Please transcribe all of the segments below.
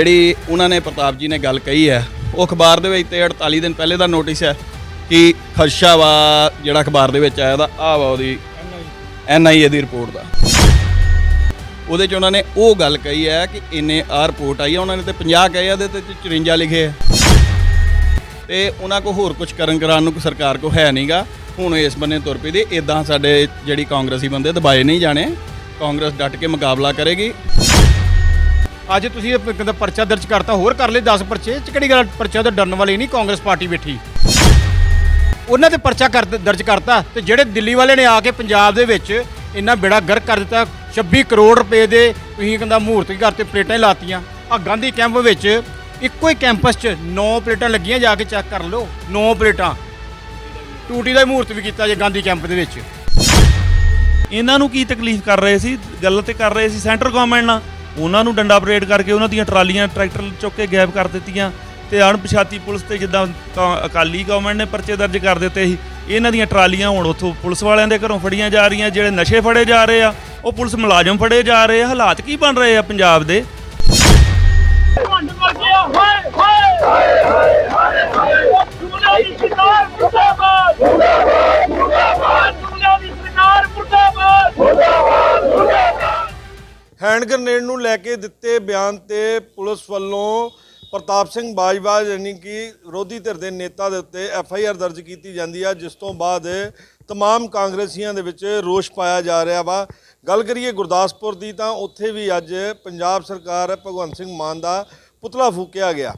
ਜਿਹੜੀ ਉਹਨਾਂ ਨੇ ਪ੍ਰਤਾਪ ਜੀ ਨੇ ਗੱਲ ਕਹੀ ਹੈ, ਉਹ ਅਖਬਾਰ ਦੇ ਵਿੱਚ ਤੇ 48 ਦਿਨ ਪਹਿਲੇ ਦਾ ਨੋਟਿਸ ਹੈ ਕਿ ਖਦਸ਼ਾ ਵਾ ਜਿਹੜਾ ਅਖਬਾਰ ਦੇ ਵਿੱਚ ਆਇਆ ਦਾ ਆ ਵਾ ਉਹਦੀ ਐਨਆਈਏ ਦੀ ਰਿਪੋਰਟ ਦਾ। ਉਹਦੇ ਚ ਉਹਨਾਂ ਨੇ ਉਹ ਗੱਲ ਕਹੀ ਹੈ ਕਿ ਇੰਨੇ ਆ ਰਿਪੋਰਟ ਆਈ ਹੈ ਉਹਨਾਂ ਨੇ ਤੇ 50 ਕਹੇ ਆ ਦੇ ਤੇ 54 ਲਿਖੇ ਆ। ਤੇ ਉਹਨਾਂ ਕੋ ਹੋਰ ਕੁਝ ਕਰਨ ਕਰਾਉਣ ਨੂੰ ਸਰਕਾਰ ਕੋ ਹੈ ਨਹੀਂਗਾ ਹੁਣ ਇਸ ਬੰਨੇ ਤੁਰ ਪਈ ਦੇ ਇਦਾਂ ਸਾਡੇ ਜਿਹੜੀ ਕਾਂਗਰਸੀ ਬੰਦੇ ਦਬਾਏ ਨਹੀਂ ਜਾਣੇ, ਕਾਂਗਰਸ ਡਟ ਕੇ ਮੁਕਾਬਲਾ ਕਰੇਗੀ। ਅੱਜ ਤੁਸੀਂ ਇਹ ਕਹਿੰਦਾ ਪਰਚਾ ਦਰਜ ਕਰਤਾ, ਹੋਰ ਕਰ ਲਏ 10 ਪਰਚੇ, ਇਹ 'ਚ ਕਿਹੜੀ ਗੱਲ ਪਰਚਾ ਤਾਂ ਡਰਨ ਵਾਲੀ ਨਹੀਂ, ਕਾਂਗਰਸ ਪਾਰਟੀ ਬੈਠੀ। ਉਹਨਾਂ ਤੇ ਪਰਚਾ ਕਰ ਦਰਜ ਕਰਤਾ ਤੇ ਜਿਹੜੇ ਦਿੱਲੀ ਵਾਲੇ ਨੇ ਆ ਕੇ ਪੰਜਾਬ ਦੇ ਵਿੱਚ ਇੰਨਾ ਬੇੜਾ ਗਰਕ ਕਰ ਦਿੱਤਾ 26 ਕਰੋੜ ਰੁਪਏ ਦੇ ਤੁਸੀਂ ਕਹਿੰਦਾ ਮੂਰਤੀ ਘਰ ਤੇ ਪਲੇਟਾਂ ਹੀ ਲਾਤੀਆਂ। ਆ ਗਾਂਧੀ ਕੈਂਪ ਵਿੱਚ ਇੱਕੋ ਹੀ ਕੈਂਪਸ 'ਚ 9 ਪਲੇਟਾਂ ਲੱਗੀਆਂ, ਜਾ ਕੇ ਚੈੱਕ ਕਰ ਲਓ 9 ਪਲੇਟਾਂ। ਟੂਟੀ ਦਾ ਹੀ ਮੂਰਤ ਵੀ ਕੀਤਾ ਜੇ ਗਾਂਧੀ ਕੈਂਪ ਦੇ ਵਿੱਚ। ਇਹਨਾਂ ਨੂੰ ਕੀ ਤਕਲੀਫ ਕਰ ਰਹੇ ਸੀ? ਗੱਲ ਤੇ ਕਰ ਰਹੇ ਸੀ ਸੈਂਟਰ ਗਵਰਨਮੈਂਟ ਨਾਲ। ਉਹਨਾਂ ਨੂੰ ਡੰਡਾ ਪਰੇਡ ਕਰਕੇ ਉਹਨਾਂ ਦੀਆਂ ਟਰਾਲੀਆਂ ਟਰੈਕਟਰ ਚੁੱਕ ਕੇ ਗਾਇਬ ਕਰ ਦਿੱਤੀਆਂ ਤੇ ਅਣਪਛਾਤੀ ਪੁਲਿਸ ਤੇ ਜਿੱਦਾਂ ਕ ਅਕਾਲੀ ਗਵਰਨਮੈਂਟ ਨੇ ਪਰਚੇ ਦਰਜ ਕਰ ਦਿੱਤੇ ਸੀ, ਇਹਨਾਂ ਦੀਆਂ ਟਰਾਲੀਆਂ ਹੁਣ ਉੱਥੋਂ ਪੁਲਿਸ ਵਾਲਿਆਂ ਦੇ ਘਰੋਂ ਫੜੀਆਂ ਜਾ ਰਹੀਆਂ, ਜਿਹੜੇ ਨਸ਼ੇ ਫੜੇ ਜਾ ਰਹੇ ਆ, ਉਹ ਪੁਲਿਸ ਮੁਲਾਜ਼ਮ ਫੜੇ ਜਾ ਰਹੇ ਆ, ਹਾਲਾਤ ਕੀ ਬਣ ਰਹੇ ਆ ਪੰਜਾਬ ਦੇ? ਗ੍ਰਨੇਡ ਨੂੰ ਲੈ ਕੇ ਦਿੱਤੇ ਬਿਆਨ ਤੇ ਪੁਲਿਸ ਵੱਲੋਂ ਪ੍ਰਤਾਪ ਸਿੰਘ ਬਾਜਵਾ ਯਾਨੀ ਕਿ ਵਿਰੋਧੀ ਧਿਰ ਦੇ ਨੇਤਾ ਦੇ ਉੱਤੇ ਐਫ ਆਈ ਆਰ ਦਰਜ ਕੀਤੀ ਜਾਂਦੀ ਆ, ਜਿਸ ਤੋਂ ਬਾਅਦ ਤਮਾਮ ਕਾਂਗਰਸੀਆਂ ਦੇ ਵਿੱਚ ਰੋਸ਼ ਪਾਇਆ ਜਾ ਰਿਹਾ ਵਾ। ਗੱਲ ਕਰੀਏ ਗੁਰਦਾਸਪੁਰ ਦੀ ਤਾਂ ਉੱਥੇ ਵੀ ਅੱਜ ਪੰਜਾਬ ਸਰਕਾਰ ਭਗਵੰਤ ਸਿੰਘ ਮਾਨ ਦਾ ਪੁਤਲਾ ਫੂਕਿਆ ਗਿਆ।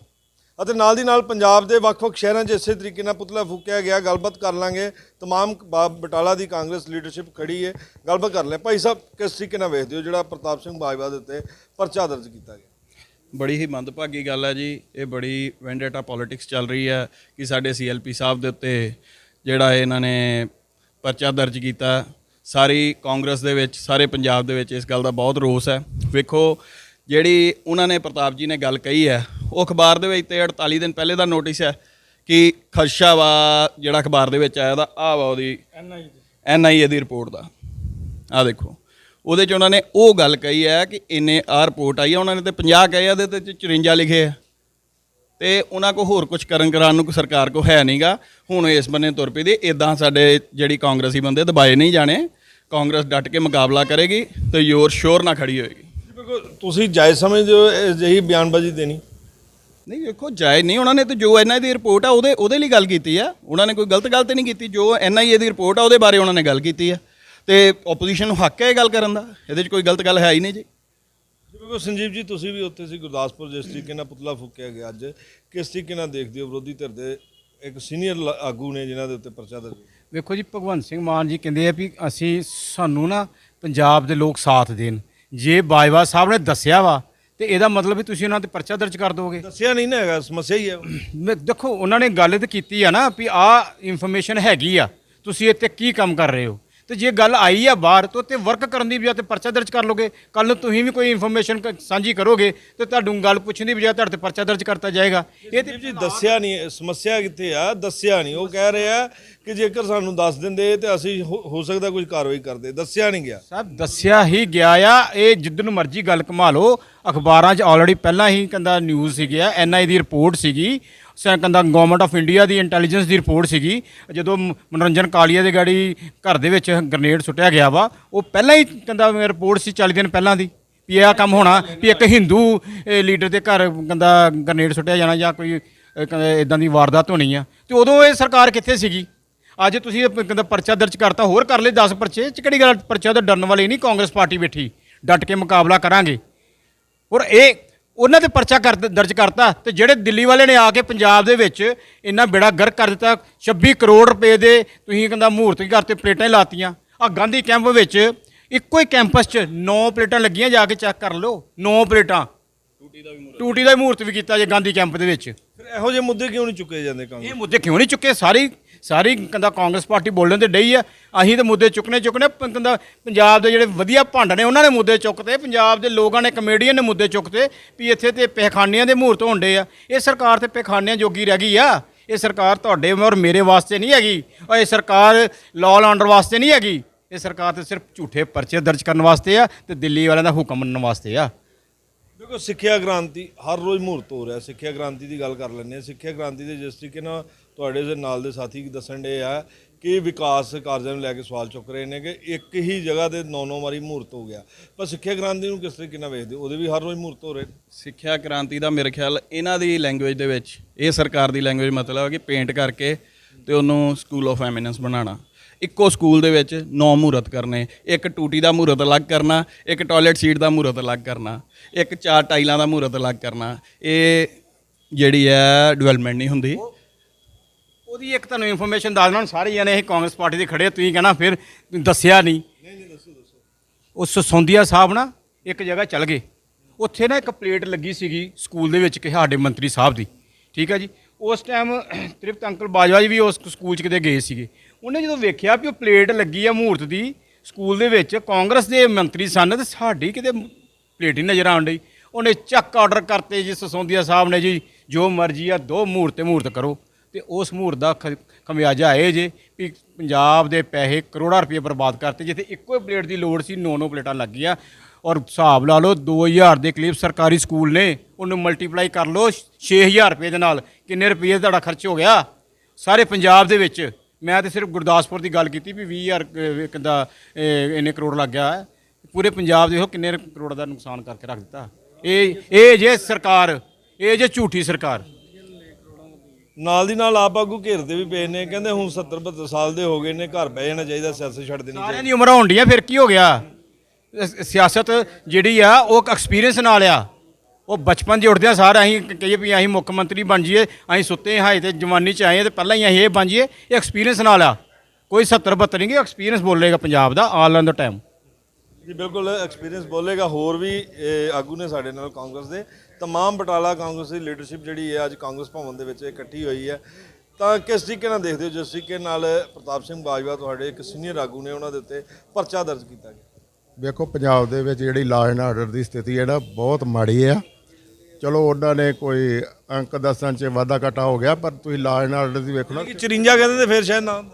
ਅਤੇ ਨਾਲ ਦੀ ਨਾਲ ਪੰਜਾਬ ਦੇ ਵੱਖ-ਵੱਖ ਸ਼ਹਿਰਾਂ 'ਚ ਇਸੇ ਤਰੀਕੇ ਨਾਲ ਪੁਤਲਾ ਫੂਕਿਆ ਗਿਆ ਗੱਲਬਾਤ ਕਰ ਲਾਂਗੇ तमाम ਬਾ- ਬਟਾਲਾ ਦੀ ਕਾਂਗਰਸ ਲੀਡਰਸ਼ਿਪ ਖੜੀ ਹੈ ਗੱਲਬਾਤ ਕਰ ਲੈ ਭਾਈ ਸਾਹਿਬ ਕਿਸ ਤਰੀਕੇ ਨਾਲ ਵੇਖਦੇ ਹੋ ਜਿਹੜਾ ਪ੍ਰਤਾਪ ਸਿੰਘ ਬਾਜਵਾ ਦੇ ਉੱਤੇ ਪਰਚਾ ਦਰਜ ਕੀਤਾ ਗਿਆ ਬੜੀ ਹੀ ਮੰਦਭਾਗੀ ਗੱਲ ਹੈ ਜੀ ਇਹ ਬੜੀ ਵੈਂਡੇਟਾ ਪੋਲਿਟਿਕਸ ਚੱਲ ਰਹੀ ਹੈ ਕਿ ਸਾਡੇ ਸੀਐਲਪੀ ਸਾਹਿਬ ਦੇ ਉੱਤੇ ਜਿਹੜਾ ਇਹਨਾਂ ਨੇ ਪਰਚਾ ਦਰਜ ਕੀਤਾ ਸਾਰੀ ਕਾਂਗਰਸ ਦੇ ਵਿੱਚ ਸਾਰੇ ਪੰਜਾਬ ਦੇ ਵਿੱਚ ਇਸ ਗੱਲ ਦਾ ਬਹੁਤ ਰੋਸ ਹੈ ਵੇਖੋ ਜਿਹੜੀ ਉਹਨਾਂ ਨੇ ਪ੍ਰਤਾਪ ਜੀ ਨੇ ਗੱਲ ਕਹੀ ਹੈ ਉਹ ਅਖਬਾਰ ਦੇ ਵਿੱਚ ਤੇ 48 ਦਿਨ ਪਹਿਲੇ ਦਾ ਨੋਟਿਸ ਹੈ ਕਿ ਖਦਸ਼ਾ ਵਾ ਜਿਹੜਾ ਅਖਬਾਰ ਦੇ ਵਿੱਚ ਆਇਆ ਦਾ ਆ ਵਾ ਉਹਦੀ ਐਨਆਈਏ ਦੀ ਰਿਪੋਰਟ ਦਾ। ਆ ਦੇਖੋ ਉਹਦੇ ਚ ਉਹਨਾਂ ਨੇ ਉਹ ਗੱਲ ਕਹੀ ਹੈ ਕਿ ਇੰਨੇ ਆ ਰਿਪੋਰਟ ਆਈ ਹੈ ਉਹਨਾਂ ਨੇ ਤੇ 50 ਕਹੇ ਆ ਦੇ ਤੇ 54 ਲਿਖੇ ਆ। ਤੇ ਉਹਨਾਂ ਕੋ ਹੋਰ ਕੁਝ ਕਰਨ ਕਰਾਉਣ ਨੂੰ ਸਰਕਾਰ ਕੋ ਹੈ ਨਹੀਂਗਾ ਹੁਣ ਇਸ ਬੰਨੇ ਤੁਰ ਪਈ ਦੇ ਇਦਾਂ ਸਾਡੇ ਜਿਹੜੀ ਕਾਂਗਰਸੀ ਬੰਦੇ ਦਬਾਏ ਨਹੀਂ ਜਾਣੇ। ਕਾਂਗਰਸ ਡਟ ਕੇ ਮੁਕਾਬਲਾ ਕਰੇਗੀ ਤੇ ਜ਼ੋਰ ਸ਼ੋਰ ਨਾਲ ਖੜੀ ਹੋਏਗੀ। ਤੁਸੀਂ ਜਾਇਜ਼ ਸਮਝਦੇ ਹੋ ਅਜਿਹੀ ਬਿਆਨਬਾਜ਼ੀ ਦੇਣੀ। ਨਹੀਂ ਵੇਖੋ ਜਾਇਜ਼ ਨਹੀਂ ਉਹਨਾਂ ਨੇ ਤੇ ਜੋ ਐਨਆਈ ਦੀ ਰਿਪੋਰਟ ਆ ਉਹਦੇ ਉਹਦੇ ਲਈ ਗੱਲ ਕੀਤੀ ਆ। ਉਹਨਾਂ ਨੇ ਕੋਈ ਗਲਤ ਗੱਲ ਤੇ ਨਹੀਂ ਕੀਤੀ ਜੋ ਐਨਆਈਏ ਦੀ ਰਿਪੋਰਟ ਆ ਉਹਦੇ ਬਾਰੇ ਉਹਨਾਂ ਨੇ ਗੱਲ ਕੀਤੀ ਆ। ਤੇ ਆਪੋਜੀਸ਼ਨ ਨੂੰ ਹੱਕ ਹੈ ਇਹ ਗੱਲ ਕਰਨ ਦਾ? ਇਹਦੇ 'ਚ ਕੋਈ ਗਲਤ ਗੱਲ ਹੈ ਹੀ ਨਹੀਂ ਜੀ। ਬਿਲਕੁਲ ਸੰਜੀਵ ਜੀ ਤੁਸੀਂ ਵੀ ਉੱਥੇ ਸੀ ਗੁਰਦਾਸਪੁਰ ਜਿਸ ਤਰੀਕੇ ਨਾਲ ਪੁਤਲਾ ਫੂਕਿਆ ਗਿਆ ਅੱਜ ਕਿਸ ਤਰੀਕੇ ਨਾਲ ਦੇਖਦੇ ਹੋ ਵਿਰੋਧੀ ਧਿਰ ਦੇ ਇੱਕ ਸੀਨੀਅਰ ਆਗੂ ਨੇ ਜਿਨ੍ਹਾਂ ਦੇ ਉੱਤੇ ਪਰਚਾ ਦਰਜ? ਵੇਖੋ ਜੀ ਭਗਵੰਤ ਸਿੰਘ ਮਾਨ ਜੀ ਕਹਿੰਦੇ ਆ ਵੀ ਅਸੀਂ ਸਾਨੂੰ ਨਾ ਪੰਜਾਬ ਦੇ ਲੋਕ ਸਾਥ ਦੇਣ। ਜੇ ਬਾਜਵਾ ਸਾਹਿਬ ਨੇ ਦੱਸਿਆ ਵਾ ਤੇ ਇਹਦਾ ਮਤਲਬ ਵੀ ਤੁਸੀਂ ਉਹਨਾਂ ਤੇ ਪਰਚਾ ਦਰਜ ਕਰ ਦੋਗੇ। ਦੱਸਿਆ ਨਹੀਂ ਨਾ ਹੈਗਾ ਸਮੱਸਿਆ ਹੀ ਹੈ। ਮੈਂ- ਦੇਖੋ ਉਹਨਾਂ ਨੇ ਗੱਲ ਤੇ ਕੀਤੀ ਆ ਨਾ ਵੀ ਆ ਇਨਫੋਰਮੇਸ਼ਨ ਹੈਗੀ ਆ। ਤੁਸੀਂ ਇੱਥੇ ਕੀ ਕੰਮ ਕਰ ਰਹੇ ਹੋ? ਤੇ ਜੇ ਗੱਲ ਆਈ ਆ ਬਾਹਰ ਤਾਂ ਤੇ ਵਰਕ ਕਰਨ ਦੀ ਬਜਾਏ ਤੇ ਪਰਚਾ ਦਰਜ ਕਰ ਲੋਗੇ। ਕੱਲ ਨੂੰ ਤੁਸੀਂ ਵੀ ਕੋਈ ਇਨਫੋਰਮੇਸ਼ਨ ਸਾਂਝੀ ਕਰੋਗੇ ਤੇ ਤੁਹਾਨੂੰ ਗੱਲ ਪੁੱਛਣ ਦੀ ਬਜਾਏ ਤੁਹਾਡੇ ਤੇ ਪਰਚਾ ਦਰਜ ਕਰਤਾ ਜਾਏਗਾ। ਇਹ ਤੇ ਜੀ ਦੱਸਿਆ ਨਹੀਂ ਸਮੱਸਿਆ ਕਿੱਥੇ ਆ? ਦੱਸਿਆ ਨਹੀਂ। ਉਹ ਕਹਿ ਰਹੇ ਕਿ ਜੇਕਰ ਸਾਨੂੰ ਦੱਸ ਦਿੰਦੇ ਤੇ ਅਸੀਂ ਹੋ ਸਕਦਾ ਕੁਝ ਕਾਰਵਾਈ ਕਰਦੇ। ਦੱਸਿਆ ਨਹੀਂ ਗਿਆ। ਸਾਹਿਬ ਦੱਸਿਆ ਹੀ ਗਿਆ ਆ। ਇਹ ਜਿੱਦਨ ਮਰਜ਼ੀ ਗੱਲ ਕਮਾ ਲਓ। ਅਖਬਾਰਾਂ 'ਚ ਆਲਰੇਡੀ ਪਹਿਲਾਂ ਹੀ ਕਹਿੰਦਾ ਨਿਊਜ਼ ਸੀਗੀ ਆ ਐਨਆਈ ਦੀ ਰਿਪੋਰਟ ਸੀਗੀ। ਸੈਂ ਕਹਿੰਦਾ ਗਵਰਨਮੈਂਟ ਆਫ ਇੰਡੀਆ ਦੀ ਇੰਟੈਲੀਜੈਂਸ ਦੀ ਰਿਪੋਰਟ ਸੀਗੀ। ਜਦੋਂ ਮਨੋਰੰਜਨ ਕਾਲੀਆ ਦੇ ਗਾੜੀ ਘਰ ਦੇ ਵਿੱਚ ਗ੍ਰਨੇਡ ਸੁੱਟਿਆ ਗਿਆ ਵਾ, ਉਹ ਪਹਿਲਾਂ ਹੀ ਕਹਿੰਦਾ ਰਿਪੋਰਟ ਸੀ 40 ਦਿਨ ਪਹਿਲਾਂ ਦੀ, ਵੀ ਇਹ ਕੰਮ ਹੋਣਾ, ਵੀ ਇੱਕ ਹਿੰਦੂ ਲੀਡਰ ਦੇ ਘਰ ਕਹਿੰਦਾ ਗ੍ਰਨੇਡ ਸੁੱਟਿਆ ਜਾਣਾ ਜਾਂ ਕੋਈ ਇਦਾਂ ਦੀ ਵਾਰਦਾਤ ਹੋਣੀ ਆ। ਤੇ ਉਦੋਂ ਇਹ ਸਰਕਾਰ ਕਿੱਥੇ ਸੀਗੀ? ਅੱਜ ਤੁਸੀਂ ਕਹਿੰਦਾ ਪਰਚਾ ਦਰਜ ਕਰਤਾ, ਹੋਰ ਕਰ ਲਏ 10 ਪਰਚੇ 'ਚ ਕਿਹੜੀ ਗੱਲ ਪਰਚਾ ਤਾਂ ਡਰਨ ਵਾਲੀ ਨਹੀਂ, ਕਾਂਗਰਸ ਪਾਰਟੀ ਬੈਠੀ, ਡਟ ਕੇ ਮੁਕਾਬਲਾ ਕਰਾਂਗੇ। ਔਰ ਇਹ ਉਹਨਾਂ ਤੇ ਪਰਚਾ ਕਰ ਦਰਜ ਕਰਤਾ ਤੇ ਜਿਹੜੇ ਦਿੱਲੀ ਵਾਲੇ ਨੇ ਆ ਕੇ ਪੰਜਾਬ ਦੇ ਵਿੱਚ ਇੰਨਾ ਬੇੜਾ ਗਰਕ ਕਰ ਦਿੱਤਾ 26 ਕਰੋੜ ਰੁਪਏ ਦੇ ਤੁਸੀਂ ਕਹਿੰਦਾ ਮੂਰਤੀ ਘਰ ਤੇ ਪਲੇਟਾਂ ਲਾਤੀਆਂ। ਆ ਗਾਂਧੀ ਕੈਂਪ ਵਿੱਚ ਇੱਕੋ ਹੀ ਕੈਂਪਸ 'ਚ 9 ਪਲੇਟਾਂ ਲੱਗੀਆਂ ਜਾ ਕੇ ਚੈੱਕ ਕਰ ਲਓ 9 ਪਲੇਟਾਂ। ਟੂਟੀ ਦਾ ਵੀ ਮੂਰਤ ਵੀ ਕੀਤਾ ਜੇ ਗਾਂਧੀ ਕੈਂਪ ਦੇ ਵਿੱਚ। ਫਿਰ ਇਹੋ ਜਿਹੇ ਮੁੱਦੇ ਕਿਉਂ ਨਹੀਂ ਚੁੱਕੇ ਜਾਂਦੇ ਕਾਂਗਰਸ? ਇਹ ਮੁੱਦੇ ਕਿਉਂ ਨਹੀਂ ਚੁੱਕੇ? ਸਾਰੀ ਸਾਰੀ ਕਹਿੰਦਾ ਕਾਂਗਰਸ ਪਾਰਟੀ ਬੋਲਣ ਤੇ ਡਈ ਆ। ਅਸੀਂ ਤੇ ਮੁੱਦੇ ਚੁੱਕਣੇ ਚੁੱਕਣੇ ਕਹਿੰਦਾ ਪੰਜਾਬ ਦੇ ਜਿਹੜੇ ਵਧੀਆ ਭੰਡ ਨੇ, ਉਹਨਾਂ ਨੇ ਮੁੱਦੇ ਚੁੱਕਤੇ। ਪੰਜਾਬ ਦੇ ਲੋਕਾਂ ਨੇ ਕਮੇਡੀਅਨ ਨੇ ਮੁੱਦੇ ਚੁੱਕਤੇ ਵੀ ਇੱਥੇ ਤੇ ਪਹਿਖਾਨਿਆਂ ਦੇ ਮੂਹਰਤ ਹੁੰਦੇ ਆ। ਇਹ ਸਰਕਾਰ ਤੇ ਪਹਿਖਾਨਿਆਂ ਜੋਗੀ ਰਹਿ ਗਈ ਆ। ਇਹ ਸਰਕਾਰ ਤੁਹਾਡੇ ਔਰ ਮੇਰੇ ਵਾਸਤੇ ਨਹੀਂ ਹੈਗੀ। ਔਰ ਇਹ ਸਰਕਾਰ ਲਾਅ ਆਰਡਰ ਵਾਸਤੇ ਨਹੀਂ ਹੈਗੀ। ਇਹ ਸਰਕਾਰ ਤੇ ਸਿਰਫ ਝੂਠੇ ਪਰਚੇ ਦਰਜ ਕਰਨ ਵਾਸਤੇ ਆ ਤੇ ਦਿੱਲੀ ਵਾਲਿਆਂ ਦਾ ਹੁਕਮ ਮੰਨਣ ਵਾਸਤੇ ਆ। ਦੇਖੋ, ਸਿੱਖਿਆ ਕ੍ਰਾਂਤੀ ਹਰ ਰੋਜ਼ ਮਹੂਰਤ ਹੋ ਰਿਹਾ। ਸਿੱਖਿਆ ਕ੍ਰਾਂਤੀ ਦੀ ਗੱਲ ਕਰ ਲੈਂਦੇ ਹਾਂ। ਸਿੱਖਿਆ ਕ੍ਰਾਂਤੀ ਦੇ ਜਿਸ ਤਰੀਕੇ ਨਾਲ ਤੁਹਾਡੇ ਦੇ ਨਾਲ ਦੇ ਸਾਥੀ ਦੱਸਣ ਦੇ ਆ ਕਿ ਵਿਕਾਸ ਕਾਰਜਾਂ ਨੂੰ ਲੈ ਕੇ ਸਵਾਲ ਚੁੱਕ ਰਹੇ ਨੇ ਕਿ ਇੱਕ ਹੀ ਜਗ੍ਹਾ ਤੇ ਨੌ ਨੌ ਵਾਰੀ ਮਹੂਰਤ ਹੋ ਗਿਆ। ਪਰ ਸਿੱਖਿਆ ਕ੍ਰਾਂਤੀ ਨੂੰ ਕਿਸ ਤਰੀਕੇ ਨਾਲ ਵੇਖਦੇ? ਉਹਦੇ ਵੀ ਹਰ ਰੋਜ਼ ਮਹੂਰਤ ਹੋ ਰਹੇ ਨੇ। ਸਿੱਖਿਆ ਕ੍ਰਾਂਤੀ ਦਾ ਮੇਰੇ ਖਿਆਲ ਇਹਨਾਂ ਦੀ ਲੈਂਗੁਏਜ ਦੇ ਵਿੱਚ ਇਹ ਸਰਕਾਰ ਦੀ ਲੈਂਗੁਏਜ ਮਤਲਬ ਹੈ ਕਿ ਪੇਂਟ ਕਰਕੇ ਤੇ ਉਹਨੂੰ ਸਕੂਲ ਆਫ ਐਮੀਨੈਂਸ ਬਣਾਉਣਾ। ਇੱਕੋ ਸਕੂਲ ਦੇ ਵਿੱਚ ਨੌ ਮਹੂਰਤ ਕਰਨੇ ਇੱਕ ਟੂਟੀ ਦਾ ਮਹੂਰਤ ਅਲੱਗ ਕਰਨਾ ਇੱਕ ਟਾਇਲਟ ਸੀਟ ਦਾ ਮਹੂਰਤ ਅਲੱਗ ਕਰਨਾ ਇੱਕ ਚਾਰ ਟਾਈਲਾਂ ਦਾ ਮਹੂਰਤ ਅਲੱਗ ਕਰਨਾ। ਇਹ ਜਿਹੜੀ ਹੈ ਡਿਵੈਲਪਮੈਂਟ ਨਹੀਂ ਹੁੰਦੀ। ਉਹਦੀ ਇੱਕ ਤੁਹਾਨੂੰ ਇਨਫੋਰਮੇਸ਼ਨ ਦੱਸ ਦੇਣਾ ਸਾਰੇ ਜਣੇ ਇਹ ਕਾਂਗਰਸ ਪਾਰਟੀ ਦੇ ਖੜੇ ਆ, ਤੁਸੀਂ ਕਹਿਣਾ ਫਿਰ ਦੱਸਿਆ ਨਹੀਂ। ਨਹੀਂ ਨਹੀਂ ਦੱਸੋ ਦੱਸੋ ਉਹ ਸਸੌਂਦੀਆ ਸਾਹਿਬ ਨਾ ਇੱਕ ਜਗ੍ਹਾ ਚੱਲ ਗਏ। ਉੱਥੇ ਨਾ ਇੱਕ ਪਲੇਟ ਲੱਗੀ ਸੀਗੀ ਸਕੂਲ ਦੇ ਵਿੱਚ ਕਿ ਸਾਡੇ ਮੰਤਰੀ ਸਾਹਿਬ ਦੀ ਠੀਕ ਹੈ ਜੀ? ਉਸ ਟਾਈਮ ਤ੍ਰਿਪਤ ਅੰਕਲ ਬਾਜਵਾ ਜੀ ਵੀ ਉਸ ਸਕੂਲ 'ਚ ਕਿਤੇ ਗਏ ਸੀਗੇ। ਉਹਨੇ ਜਦੋਂ ਵੇਖਿਆ ਵੀ ਉਹ ਪਲੇਟ ਲੱਗੀ ਆ ਮੂਰਤ ਦੀ ਸਕੂਲ ਦੇ ਵਿੱਚ ਕਾਂਗਰਸ ਦੇ ਮੰਤਰੀ ਸਨ ਤੇ ਸਾਡੀ ਕਿਤੇ ਪਲੇਟ ਹੀ ਨਜ਼ਰ ਆਉਣ ਡਈ। ਉਹਨੇ ਚੱਕ ਆਰਡਰ ਕਰਤੇ ਜੀ ਸਸੌਂਦੀਆ ਸਾਹਿਬ ਨੇ ਜੀ ਜੋ ਮਰਜ਼ੀ ਆ ਦੋ ਮੂਰਤ ਤੇ ਮੂਰਤ ਕਰੋ। ਤੇ ਉਸ ਮੂਰਤ ਦਾ ਖਮਿਆਜਾ ਇਹ ਜੇ ਵੀ ਪੰਜਾਬ ਦੇ ਪੈਸੇ ਕਰੋੜਾਂ ਰੁਪਏ ਬਰਬਾਦ ਕਰਤੇ, ਜਿੱਥੇ ਇੱਕੋ ਹੀ ਪਲੇਟ ਦੀ ਲੋੜ ਸੀ ਨੌ ਨੌ ਪਲੇਟਾਂ ਲੱਗ ਗਈਆਂ ਔਰ ਹਿਸਾਬ ਲਾ ਲਓ 2000 ਦੇ ਕਰੀਬ ਸਰਕਾਰੀ ਸਕੂਲ ਨੇ, ਉਹਨੂੰ ਮਲਟੀਪਲਾਈ ਕਰ ਲਓ 6000 ਰੁਪਏ ਦੇ ਨਾਲ। ਕਿੰਨੇ ਰੁਪਏ ਤੁਹਾਡਾ ਖਰਚ ਹੋ ਗਿਆ? ਸਾਰੇ ਪੰਜਾਬ ਦੇ ਵਿੱਚ। ਮੈਂ ਤੇ ਸਿਰਫ ਗੁਰਦਾਸਪੁਰ ਦੀ ਗੱਲ ਕੀਤੀ ਵੀ 20000 ਕਿੰਦਾ ਇੰਨੇ ਕਰੋੜ ਲੱਗ ਗਿਆ। ਹੈ। ਪੂਰੇ ਪੰਜਾਬ ਦੇ ਉਹ ਕਿੰਨੇ ਕਰੋੜ ਦਾ ਨੁਕਸਾਨ ਕਰਕੇ ਰੱਖ ਦਿੱਤਾ। ਇਹ ਇਹ ਜੇ ਸਰਕਾਰ, ਇਹ ਜੇ ਝੂਠੀ ਸਰਕਾਰ ਨਾਲ ਦੀ ਨਾਲ ਆਪ ਆਗੂ ਘੇਰਦੇ ਵੀ ਪਏ ਨੇ ਕਹਿੰਦੇ ਹੁਣ 70 72 ਸਾਲ ਦੇ ਹੋ ਗਏ ਨੇ ਘਰ ਬਹਿ ਜਾਣਾ ਚਾਹੀਦਾ ਸਿਆਸਤ ਛੱਡ ਦੇਣੀ ਸਾਰਿਆਂ ਦੀ ਉਮਰਾਂ ਹੁੰਦੀਆਂ ਫਿਰ ਕੀ ਹੋ ਗਿਆ? ਸਿਆਸਤ ਜਿਹੜੀ ਆ ਉਹ ਐਕਸਪੀਰੀਅੰਸ ਨਾਲ ਆ। ਉਹ ਬਚਪਨ 'ਚ ਉੱਠਦੇ ਆ ਸਾਰਾ ਅਸੀਂ ਕ- ਕਹੀਏ ਵੀ ਅਸੀਂ ਮੁੱਖ ਮੰਤਰੀ ਬਣ ਜਾਈਏ ਅਸੀਂ ਸੁੱਤੇ ਹਾਂ ਤੇ ਜਵਾਨੀ 'ਚ ਆਏ ਹਾਂ ਤੇ ਪਹਿਲਾਂ ਹੀ ਅਸੀਂ ਇਹ ਬਣ ਜਾਈਏ ਇਹ ਐਕਸਪੀਰੀਅੰਸ ਨਾਲ ਆ। ਕੋਈ 70 72 ਨਹੀਂ ਐਕਸਪੀਰੀਅੰਸ ਬੋਲੇਗਾ ਪੰਜਾਬ ਦਾ ਆਲ ਔਨ ਦਾ ਟਾਈਮ ਜੀ ਬਿਲਕੁਲ ਐਕਸਪੀਰੀਅੰਸ ਬੋਲੇਗਾ। ਹੋਰ ਵੀ ਇਹ, ਆਗੂ ਨੇ ਸਾਡੇ ਨਾਲ ਕਾਂਗਰਸ ਦੇ। ਤਮਾਮ ਬਟਾਲਾ ਕਾਂਗਰਸ ਦੀ ਲੀਡਰਸ਼ਿਪ ਜਿਹੜੀ ਹੈ ਅੱਜ ਕਾਂਗਰਸ ਭਵਨ ਦੇ ਵਿੱਚ ਇਕੱਠੀ ਹੋਈ ਹੈ। ਤਾਂ ਕਿਸ ਤਰੀਕੇ ਨਾਲ ਦੇਖਦੇ ਹੋ ਜਿਸ ਤਰੀਕੇ ਨਾਲ ਪ੍ਰਤਾਪ ਸਿੰਘ ਬਾਜਵਾ ਤੁਹਾਡੇ ਇੱਕ ਸੀਨੀਅਰ ਆਗੂ ਨੇ ਉਹਨਾਂ ਦੇ ਉੱਤੇ ਪਰਚਾ ਦਰਜ ਕੀਤਾ ਗਿਆ? ਵੇਖੋ ਪੰਜਾਬ ਦੇ ਵਿੱਚ ਜਿਹੜੀ ਲਾਅ ਐਂਡ ਆਰਡਰ ਦੀ ਸਥਿਤੀ ਹੈ ਨਾ ਬਹੁਤ ਮਾੜੀ ਆ। ਚਲੋ ਉਹਨਾਂ ਨੇ ਕੋਈ ਅੰਕ ਦੱਸਣ 'ਚ ਵਾਧਾ ਘਾਟਾ ਹੋ ਗਿਆ ਪਰ ਤੁਸੀਂ ਲਾਅ ਐਂਡ ਆਰਡਰ ਦੀ ਵੇਖੋ ਨਾ। ਕਿ 54 ਕਹਿੰਦੇ ਤੇ ਫਿਰ ਸ਼ਾਇਦ ਨਾ।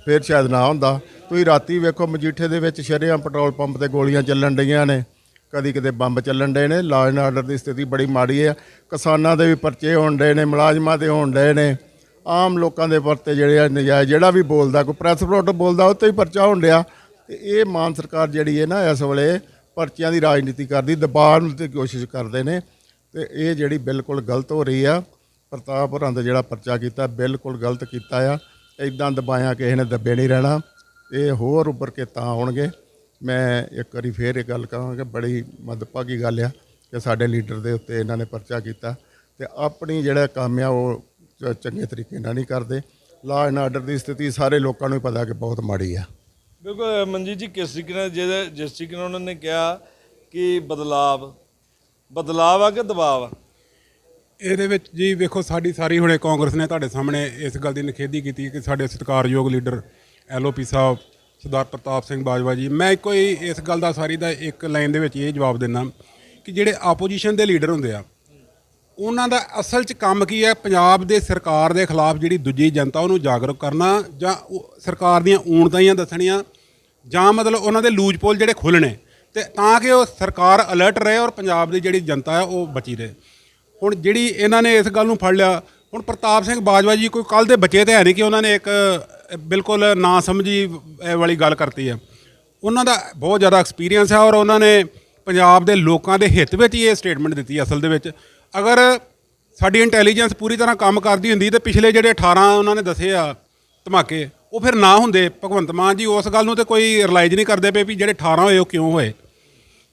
ਫਿਰ ਸ਼ਾਇਦ ਨਾ ਹੁੰਦਾ। ਤੁਸੀਂ ਰਾਤੀ ਵੇਖੋ ਮਜੀਠੇ ਦੇ ਵਿੱਚ ਸ਼ਰੇਆਮ ਪੈਟਰੋਲ ਪੰਪ ਤੇ ਗੋਲੀਆਂ ਚੱਲਣ ਡਈਆਂ ਨੇ। ਕਦੀ ਕਿਤੇ ਬੰਬ ਚੱਲਣ ਡਏ ਨੇ। ਲਾਅ ਐਂਡ ਆਰਡਰ ਦੀ ਸਥਿਤੀ ਬੜੀ ਮਾੜੀ ਹੈ ਕਿਸਾਨਾਂ ਦੇ ਵੀ ਪਰਚੇ ਹੋਣ ਡਏ ਨੇ, ਮੁਲਾਜ਼ਮਾਂ ਦੇ ਹੋਣ ਡਏ ਨੇ। ਆਮ ਲੋਕਾਂ ਦੇ ਪਰਤੇ ਜਿਹੜੇ ਆ, ਨਜਾਇਜ਼ ਜਿਹੜਾ ਵੀ ਬੋਲਦਾ, ਕੋਈ ਪ੍ਰੈਸ ਫਲੋਟ ਬੋਲਦਾ ਉਹ ਤੇ ਹੀ ਪਰਚਾ ਹੋਣ ਡਿਆ। ਤੇ ਇਹ ਮਾਨ ਸਰਕਾਰ ਜਿਹੜੀ ਹੈ ਨਾ, ਇਸ ਵੇਲੇ ਪਰਚਿਆਂ ਦੀ ਰਾਜਨੀਤੀ ਕਰਦੀ ਦਬਾਅ ਨੂੰ ਦੀ ਕੋਸ਼ਿਸ਼ ਕਰਦੇ ਨੇ। ਤੇ ਇਹ ਜਿਹੜੀ ਬਿਲਕੁਲ ਗਲਤ ਹੋ ਰਹੀ ਆ, ਪ੍ਰਤਾਪ ਹੋਰਾਂ ਦਾ ਜਿਹੜਾ ਪਰਚਾ ਕੀਤਾ, ਬਿਲਕੁਲ ਗਲਤ ਕੀਤਾ ਆ। ਇਦਾਂ ਦਬਾਇਆ ਕਿਸੇ ਨੇ ਦੱਬੇ ਨਹੀਂ ਰਹਿਣਾ, ਇਹ ਹੋਰ ਉੱਪਰ ਕੇ ਤਾਂ ਆਉਣਗੇ। ਮੈਂ ਇੱਕ ਵਾਰੀ ਫੇਰ ਇਹ ਗੱਲ ਕਹਾਂਗਾ, ਬੜੀ ਮਦਭਾਗੀ ਗੱਲ ਆ ਕਿ ਸਾਡੇ ਲੀਡਰ ਦੇ ਉੱਤੇ ਇਹਨਾਂ ਨੇ ਪਰਚਾ ਕੀਤਾ ਤੇ ਆਪਣੀ ਜਿਹੜਾ ਕੰਮ ਆ ਉਹ ਚੰਗੇ ਤਰੀਕੇ ਨਾਲ ਨਹੀਂ ਕਰਦੇ। ਲਾਅ ਐਂਡ ਆਰਡਰ ਦੀ ਸਥਿਤੀ ਸਾਰੇ ਲੋਕਾਂ ਨੂੰ ਹੀ ਪਤਾ ਕਿ ਬਹੁਤ ਮਾੜੀ ਆ। ਬਿਲਕੁਲ, ਮਨਜੀਤ ਜੀ, ਕਿਸ ਤਰੀਕੇ ਨਾਲ ਜਿਹਦੇ ਜਿਸ ਤਰੀਕੇ ਨਾਲ ਉਹਨਾਂ ਨੇ ਕਿਹਾ ਕਿ ਬਦਲਾਵ ਬਦਲਾਵ ਆ ਕਿ ਦਬਾਅ ਆ? ਇਹਦੇ ਵਿੱਚ ਜੀ ਵੇਖੋ, ਸਾਡੀ ਸਾਰੀ ਹੁਣੇ ਕਾਂਗਰਸ ਨੇ ਤੁਹਾਡੇ ਸਾਹਮਣੇ ਇਸ ਗੱਲ ਦੀ ਨਿਖੇਧੀ ਕੀਤੀ ਕਿ ਸਾਡੇ ਸਤਿਕਾਰਯੋਗ ਲੀਡਰ ਐਲਓਪੀ ਸਾਹਿਬ, ਸਰਦਾਰ ਪ੍ਰਤਾਪ ਸਿੰਘ ਬਾਜਵਾ ਜੀ। ਮੈਂ ਇੱਕੋ ਹੀ ਇਸ ਗੱਲ ਦਾ ਸਾਰੀ ਦਾ ਇੱਕ ਲਾਈਨ ਦੇ ਵਿੱਚ ਇਹ ਜਵਾਬ ਦਿੰਦਾ ਕਿ ਜਿਹੜੇ ਆਪੋਜੀਸ਼ਨ ਦੇ ਲੀਡਰ ਹੁੰਦੇ ਆ, ਉਹਨਾਂ ਦਾ ਅਸਲ 'ਚ ਕੰਮ ਕੀ ਹੈ? ਪੰਜਾਬ ਦੇ ਸਰਕਾਰ ਦੇ ਖਿਲਾਫ ਜਿਹੜੀ ਦੂਜੀ ਜਨਤਾ, ਉਹਨੂੰ ਜਾਗਰੂਕ ਕਰਨਾ ਜਾਂ ਸਰਕਾਰ ਦੀਆਂ ਊਣਤਾਈਆਂ ਦੱਸਣੀਆਂ? ਜਾਂ ਮਤਲਬ ਉਹਨਾਂ ਦੇ ਲੂਜ ਪੋਲ ਜਿਹੜੇ ਖੁੱਲਣੇ ਤੇ ਤਾਂ ਕਿ ਉਹ ਸਰਕਾਰ ਅਲਰਟ ਰਹੇ ਔਰ ਪੰਜਾਬ ਦੀ ਜਿਹੜੀ ਜਨਤਾ ਹੈ, ਉਹ ਬਚੀ ਰਹੇ। ਹੁਣ ਜਿਹੜੀ ਇਹਨਾਂ ਨੇ ਇਸ ਗੱਲ ਨੂੰ ਫੜ ਲਿਆ, ਹੁਣ ਪ੍ਰਤਾਪ ਸਿੰਘ ਬਾਜਵਾ ਜੀ ਕੋਈ ਕੱਲ ਦੇ ਬੱਚੇ ਤੇ ਹੈ ਨਹੀਂ ਕਿ ਉਹਨਾਂ ਨੇ ਇੱਕ ਬਿਲਕੁਲ ਨਾ ਸਮਝੀ ਵਾਲੀ ਗੱਲ ਕਰਤੀ ਹੈ। ਉਹਨਾਂ ਦਾ ਬਹੁਤ ਜ਼ਿਆਦਾ ਐਕਸਪੀਰੀਅੰਸ ਹੈ ਔਰ ਉਹਨਾਂ ਨੇ ਪੰਜਾਬ ਦੇ ਲੋਕਾਂ ਦੇ ਹਿੱਤ ਵਿੱਚ ਹੀ ਇਹ ਸਟੇਟਮੈਂਟ ਦਿੱਤੀ ਅਸਲ ਦੇ ਵਿੱਚ। ਅਗਰ ਸਾਡੀ ਇੰਟੈਲੀਜੈਂਸ ਪੂਰੀ ਤਰ੍ਹਾਂ ਕੰਮ ਕਰਦੀ ਹੁੰਦੀ ਤੇ ਪਿਛਲੇ ਜਿਹੜੇ 18 ਉਹਨਾਂ ਨੇ ਦੱਸੇ ਆ ਧਮਾਕੇ, ਉਹ ਫਿਰ ਨਾ ਹੁੰਦੇ। ਭਗਵੰਤ ਮਾਨ ਜੀ ਉਸ ਗੱਲ ਨੂੰ ਤੇ ਕੋਈ ਰਿਲਾਈਜ਼ ਨਹੀਂ ਕਰਦੇ ਪਏ ਵੀ ਜਿਹੜੇ 18 ਹੋਏ ਉਹ ਕਿਉਂ ਹੋਏ।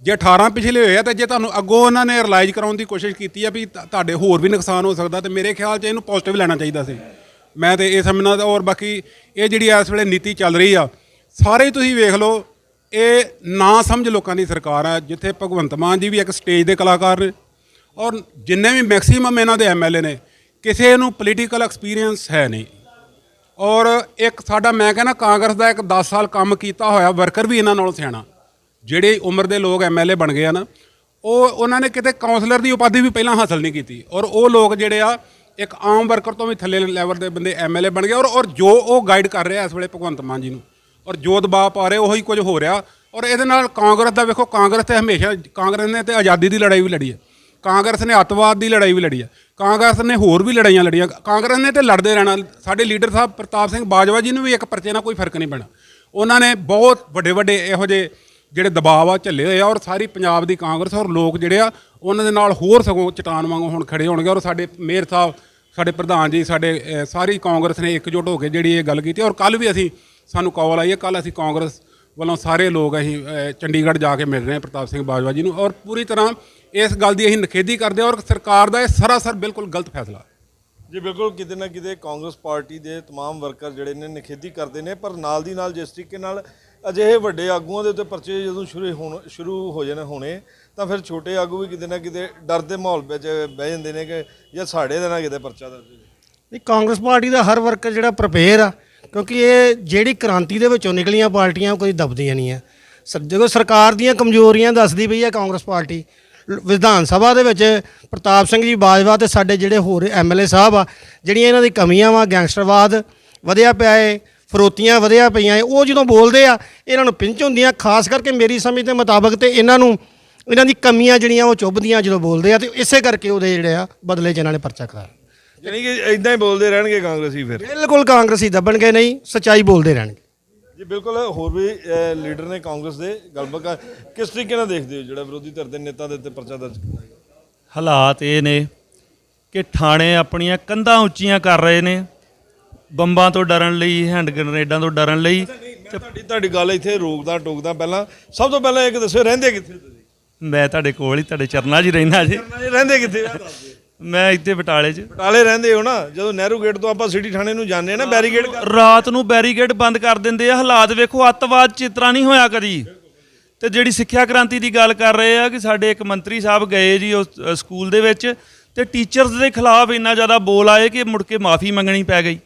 ਜੇ 18 ਪਿਛਲੇ ਹੋਏ ਆ ਤਾਂ ਜੇ ਤੁਹਾਨੂੰ ਅੱਗੋਂ ਉਹਨਾਂ ਨੇ ਰਿਲਾਈਜ਼ ਕਰਾਉਣ ਦੀ ਕੋਸ਼ਿਸ਼ ਕੀਤੀ ਆ ਵੀ ਤੁ- ਤੁਹਾਡੇ ਹੋਰ ਵੀ ਨੁਕਸਾਨ ਹੋ ਸਕਦਾ ਤੇ ਮੇਰੇ ਖਿਆਲ 'ਚ ਇਹਨੂੰ ਪੋਜ਼ਿਟਿਵ ਲੈਣਾ ਚਾਹੀਦਾ ਸੀ। ਮੈਂ ਤੇ ਇਹ ਸਮਝਣਾ ਔਰ ਬਾਕੀ ਇਹ ਜਿਹੜੀ ਇਸ ਵੇਲੇ ਨੀਤੀ ਚੱਲ ਰਹੀ ਆ, ਸਾਰੇ ਤੁਸੀਂ ਵੇਖ ਲਓ, ਇਹ ਨਾ ਸਮਝ ਲੋਕਾਂ ਦੀ ਸਰਕਾਰ ਆ, ਜਿੱਥੇ ਭਗਵੰਤ ਮਾਨ ਜੀ ਵੀ ਇੱਕ ਸਟੇਜ ਦੇ ਕਲਾਕਾਰ ਨੇ ਔਰ ਜਿੰਨੇ ਵੀ ਮੈਕਸਿਮਮ ਇਹਨਾਂ ਦੇ ਐਮਐਲਏ ਨੇ, ਕਿਸੇ ਨੂੰ ਪੋਲੀਟੀਕਲ ਐਕਸਪੀਰੀਅੰਸ ਹੈ ਨਹੀਂ। ਔਰ ਇੱਕ ਸਾਡਾ ਮੈਂ ਕਹਿੰਦਾ ਕਾਂਗਰਸ ਦਾ ਇੱਕ 10 ਸਾਲ ਕੰਮ ਕੀਤਾ ਹੋਇਆ ਵਰਕਰ ਵੀ ਇਹਨਾਂ ਨਾਲੋਂ ਸਿਆਣਾ। ਜਿਹੜੇ ਉਮਰ ਦੇ ਲੋਕ ਐਮਐਲਏ ਬਣ ਗਏ ਆ ਨਾ, ਉਹ ਉਹਨਾਂ ਨੇ ਕਿਤੇ ਕਾਉਂਸਲਰ ਦੀ ਉਪਾਧੀ ਵੀ ਪਹਿਲਾਂ ਹਾਸਲ ਨਹੀਂ ਕੀਤੀ। ਔਰ ਉਹ ਲੋਕ ਜਿਹੜੇ ਆ, ਇੱਕ ਆਮ ਵਰਕਰ ਤੋਂ ਵੀ ਥੱਲੇ ਲੈਵਲ ਦੇ ਬੰਦੇ ਐਮਐਲਏ ਬਣ ਗਏ। ਔਰ ਔਰ ਜੋ ਉਹ ਗਾਈਡ ਕਰ ਰਿਹਾ ਇਸ ਵੇਲੇ ਭਗਵੰਤ ਮਾਨ ਜੀ ਨੂੰ, ਔਰ ਜੋ ਦਬਾਅ ਪਾ ਰਹੇ, ਉਹੀ ਕੁਝ ਹੋ ਰਿਹਾ। ਔਰ ਇਹਦੇ ਨਾਲ ਕਾਂਗਰਸ ਦਾ ਵੇਖੋ, ਕਾਂਗਰਸ ਤੇ ਹਮੇਸ਼ਾ, ਕਾਂਗਰਸ ਨੇ ਤੇ ਆਜ਼ਾਦੀ ਦੀ ਲੜਾਈ ਵੀ ਲੜੀ ਹੈ। ਕਾਂਗਰਸ ਨੇ ਅੱਤਵਾਦ ਦੀ ਲੜਾਈ ਵੀ ਲੜੀ ਹੈ। ਕਾਂਗਰਸ ਨੇ ਹੋਰ ਵੀ ਲੜਾਈਆਂ ਲੜੀਆਂ। ਕਾਂਗਰਸ ਨੇ ਤੇ ਲੜਦੇ ਰਹਿਣਾ। ਸਾਡੇ ਲੀਡਰ ਸਾਹਿਬ ਪ੍ਰਤਾਪ ਸਿੰਘ ਬਾਜਵਾ ਜੀ ਨੂੰ ਵੀ ਇੱਕ ਪਰਚੇ ਨਾਲ ਕੋਈ ਫ਼ਰਕ ਨਹੀਂ ਪੈਣਾ। ਉਹਨਾਂ ਨੇ ਬਹੁਤ ਵੱਡੇ ਵੱਡੇ ਇਹੋ ਜਿਹੇ ਜਿਹੜੇ ਦਬਾਅ ਆ ਝੱਲੇ ਹੋਏ ਆ ਔਰ ਸਾਰੀ ਪੰਜਾਬ ਦੀ ਕਾਂਗਰਸ ਔਰ ਲੋਕ ਜਿਹੜੇ ਆ ਉਹਨਾਂ ਦੇ ਨਾਲ ਹੋਰ ਸਗੋਂ ਚਟਾਨ ਵਾਂਗੂ ਹੁਣ ਖੜੇ ਹੋਣਗੇ ਔਰ ਸਾਡੇ ਮੇਅਰ ਸਾਹਿਬ ਸਾਡੇ ਪ੍ਰਧਾਨ ਜੀ ਸਾਡੇ ਅਹ, ਸਾਰੀ ਕਾਂਗਰਸ ਨੇ ਇਕਜੁੱਟ ਹੋ ਕੇ ਜਿਹੜੀ ਇਹ ਗੱਲ ਕੀਤੀ ਔਰ ਕੱਲ ਵੀ ਅਸੀਂ ਸਾਨੂੰ ਕਾਲ ਆਈ ਹੈ ਕੱਲ ਅਸੀਂ ਕਾਂਗਰਸ ਵੱਲੋਂ ਸਾਰੇ ਲੋਕ ਅਸੀਂ ਅਹ, ਚੰਡੀਗੜ੍ਹ ਜਾ ਕੇ ਮਿਲ ਰਹੇ ਹਾਂ ਪ੍ਰਤਾਪ ਸਿੰਘ ਬਾਜਵਾ ਜੀ ਨੂੰ ਔਰ ਪੂਰੀ ਤਰ੍ਹਾਂ ਇਸ ਗੱਲ ਦੀ ਅਸੀਂ ਨਿਖੇਧੀ ਕਰਦੇ ਹਾਂ ਔਰ ਸਰਕਾਰ ਦਾ ਇਹ ਸਰਾਸਰ ਬਿਲਕੁਲ ਗਲਤ ਫੈਸਲਾ ਜੀ ਬਿਲਕੁਲ ਕਿਤੇ ਨਾ ਕਿਤੇ ਕਾਂਗਰਸ ਪਾਰਟੀ ਦੇ तमाम ਵਰਕਰ ਜਿਹੜੇ ਨੇ ਨਿਖੇਧੀ ਕਰਦੇ ਨੇ ਪਰ ਨਾਲ ਦੀ ਨਾਲ ਜਿਸ ਤਰੀਕੇ ਨਾਲ ਅਜਿਹੇ ਵੱਡੇ ਆਗੂਆਂ ਦੇ ਉੱਤੇ ਪਰਚੇ ਜਦੋਂ ਸ਼ੁਰੂ ਹੋਣ ਸ਼ੁਰੂ ਹੋ ਜਾਣੇ ਹੋਣੇ, ਤਾਂ ਫਿਰ ਛੋਟੇ ਆਗੂ ਵੀ ਕਿਤੇ ਨਾ ਕਿਤੇ ਡਰ ਦੇ ਮਾਹੌਲ ਵਿੱਚ ਬਹਿ ਜਾਂਦੇ ਨੇ ਕਿ ਜਾਂ ਸਾਡੇ ਦੇ ਨਾਲ ਕਿਤੇ ਪਰਚਾ ਦਰਜ ਹੋ ਨਹੀਂ, ਕਾਂਗਰਸ ਪਾਰਟੀ ਦਾ ਹਰ ਵਰਕਰ ਜਿਹੜਾ ਪ੍ਰਪੇਅਰ ਆ, ਕਿਉਂਕਿ ਇਹ ਜਿਹੜੀ ਕ੍ਰਾਂਤੀ ਦੇ ਵਿੱਚੋਂ ਨਿਕਲੀਆਂ ਪਾਰਟੀਆਂ ਉਹ ਕੋਈ ਦਬਦੀਆਂ ਨਹੀਂ ਆ। ਸਰ, ਜਦੋਂ ਸਰਕਾਰ ਦੀਆਂ ਕਮਜ਼ੋਰੀਆਂ ਦੱਸਦੀ ਪਈ ਆ ਕਾਂਗਰਸ ਪਾਰਟੀ ਵਿਧਾਨ ਸਭਾ ਦੇ ਵਿੱਚ ਪ੍ਰਤਾਪ ਸਿੰਘ ਜੀ ਬਾਜਵਾ ਤੇ ਸਾਡੇ ਜਿਹੜੇ ਹੋਰ ਐਮਐਲਏ ਸਾਹਿਬ ਆ, ਜਿਹੜੀਆਂ ਇਹਨਾਂ ਦੀ ਕਮੀਆਂ ਵਾ, ਗੈਂਗਸਟਰਵਾਦ, ਵਧਿਆ ਪਿਆ ਏ ਫਰੋਤੀਆਂ ਵਧਿਆ ਪਈਆਂ ਏ ਉਹ ਜਦੋਂ ਬੋਲਦੇ ਆ ਇਹਨਾਂ ਨੂੰ ਪਿੰਚ ਹੁੰਦੀਆਂ ਖਾਸ ਕਰਕੇ ਮੇਰੀ ਸਮਝ ਦੇ ਮੁਤਾਬਕ ਤੇ ਇਹਨਾਂ ਨੂੰ ਇਹਨਾਂ ਦੀ ਕਮੀਆਂ ਜਿਹੜੀਆਂ ਉਹ ਚੁੱਭਦੀਆਂ ਜਦੋਂ ਬੋਲਦੇ ਆ ਤੇ ਇਸੇ ਕਰਕੇ ਉਹਦੇ ਜਿਹੜੇ ਆ ਬਦਲੇ 'ਚ ਇਹਨਾਂ ਨੇ ਪਰਚਾ ਕਰਾਇਆ। ਯਾਨੀ ਕਿ ਇਦਾਂ ਹੀ ਬੋਲਦੇ ਰਹਿਣਗੇ ਕਾਂਗਰਸੀ ਫਿਰ? ਬਿਲਕੁਲ ਕਾਂਗਰਸੀ ਦੱਬਣਗੇ ਨਹੀਂ ਸੱਚਾਈ ਬੋਲਦੇ ਰਹਿਣਗੇ। ਜੀ ਬਿਲਕੁਲ ਹੋਰ ਵੀ ਲੀਡਰ ਨੇ ਕਾਂਗਰਸ ਦੇ ਗੱਲਬਾਤ ਕਿਸ ਤਰੀਕੇ ਨਾਲ ਦੇਖਦੇ ਹੋ ਜਿਹੜਾ ਵਿਰੋਧੀ ਧਿਰ ਦੇ ਨੇਤਾ ਦੇ ਉੱਤੇ ਪਰਚਾ ਦਰਜ ਕੀਤਾ ਹਾਲਾਤ ਇਹ ਨੇ ਕਿ ਥਾਣੇ ਆਪਣੀਆਂ ਕੰਧਾਂ ਉੱਚੀਆਂ ਕਰ ਰਹੇ ਨੇ ਬੰਬਾਂ ਤੋਂ ਡਰਨ ਲਈ ਹੈਂਡ ਗ੍ਰਨੇਡਾਂ ਤੋਂ ਡਰਨ ਲਈ। ਤੁਹਾਡੀ ਤੁਹਾਡੀ ਗੱਲ ਇੱਥੇ ਰੋਕਦਾ ਟੋਕਦਾ ਪਹਿਲਾਂ। ਸਭ ਤੋਂ ਪਹਿਲਾਂ ਇੱਕ ਦੱਸੋ ਰਹਿੰਦੇ ਕਿੱਥੇ ਤੁਸੀਂ? ਮੈਂ ਤੁਹਾਡੇ ਕੋਲ ਹੀ ਤੁਹਾਡੇ ਚਰਨਾਂ 'ਚ ਹੀ ਰਹਿਣਾ ਜੀ। ਰਹਿੰਦੇ ਕਿੱਥੇ। ਮੈਂ ਇੱਥੇ ਬਟਾਲੇ 'ਚ। ਬਟਾਲੇ ਰਹਿੰਦੇ ਹੋ ਨਾ ਜਦੋਂ ਨਹਿਰੂ ਗੇਟ ਤੋਂ ਆਪਾਂ ਸਿਟੀ ਥਾਣੇ ਨੂੰ ਜਾਂਦੇ ਆ ਨਾ ਬੈਰੀਕੇਡ ਕਰ ਰਾਤ ਨੂੰ ਬੈਰੀਕੇਡ ਬੰਦ ਕਰ ਦਿੰਦੇ ਆ। ਹਾਲਾਤ ਵੇਖੋ ਅੱਤਵਾਦ ਚਿਤਰਾ ਨਹੀਂ ਹੋਇਆ ਕਦੀ। ਤੇ ਜਿਹੜੀ ਸਿੱਖਿਆ ਕ੍ਰਾਂਤੀ ਦੀ ਗੱਲ ਕਰ ਰਹੇ ਆ ਕਿ ਸਾਡੇ ਇੱਕ ਮੰਤਰੀ ਸਾਹਿਬ ਗਏ ਜੀ ਉਸ ਸਕੂਲ ਦੇ ਵਿੱਚ ਤੇ ਟੀਚਰਸ ਦੇ ਖਿਲਾਫ ਇੰਨਾ ਜ਼ਿਆਦਾ ਬੋਲ ਆਏ ਕਿ ਮੁੜ ਕੇ ਮਾਫੀ ਮੰਗਣੀ ਪੈ ਗਈ।